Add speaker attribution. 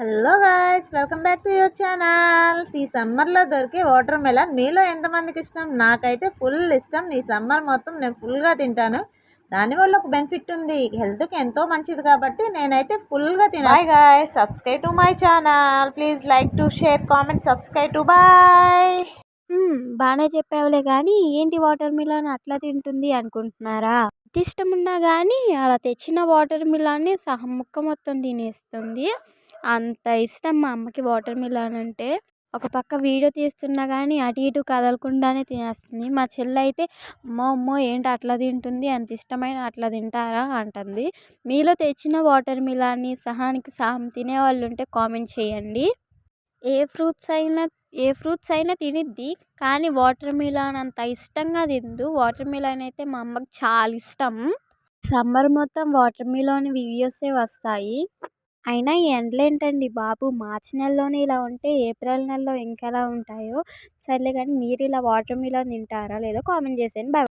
Speaker 1: Hello guys welcome back to your channels ఈ సమ్మర్లో దొరికే వాటర్ మెలన్ మీలో ఎంతమందికి ఇష్టం? నాకైతే ఫుల్ ఇష్టం. ఈ సమ్మర్ మొత్తం నేను ఫుల్గా తింటాను. దానివల్ల ఒక బెనిఫిట్ ఉంది. హెల్త్కి ఎంతో మంచిది కాబట్టి నేనైతే ఫుల్గా తినా bye guys subscribe to my channel please like to share comment subscribe to bye
Speaker 2: బాగానే చెప్పావులే కానీ ఏంటి వాటర్ మిలన్ అట్లా తింటుంది అనుకుంటున్నారా? ఎంత ఇష్టం ఉన్నా కానీ అలా తెచ్చిన వాటర్ మిలాన్ని సహం ముక్క మొత్తం తినేస్తుంది. అంత ఇష్టం మా అమ్మకి వాటర్ మిలన్ అంటే. ఒక పక్క వీడియో తీస్తున్నా కానీ అటు ఇటు కదలకుండానే తినేస్తుంది. మా చెల్లి అయితే అమ్మో అమ్మో ఏంటి అట్లా తింటుంది? అంత ఇష్టమైన అట్లా తింటారా? అంటుంది. మీలో తెచ్చిన వాటర్ మిలాన్ని సహానికి సహం తినే వాళ్ళు ఉంటే కామెంట్ చేయండి. ఏ ఫ్రూట్స్ అయినా ఏ ఫ్రూట్స్ అయినా తినిద్ది కానీ వాటర్ మిలాన్ అంత ఇష్టంగా తిందు. వాటర్ మిలాన్ అయితే మా అమ్మకి చాలా ఇష్టం. సమ్మర్ మొత్తం వాటర్ మిలాన్ వీడియోసే వస్తాయి. అయినా ఈ ఎండలు ఏంటండి బాబు? మార్చి నెలలోనే ఇలా ఉంటే ఏప్రిల్ నెలలో ఇంకెలా ఉంటాయో? సర్లే కానీ మీరు ఇలా వాటర్ మిలన్ తింటారా? లేదో కామెంట్ చేసేయండి. బాయ్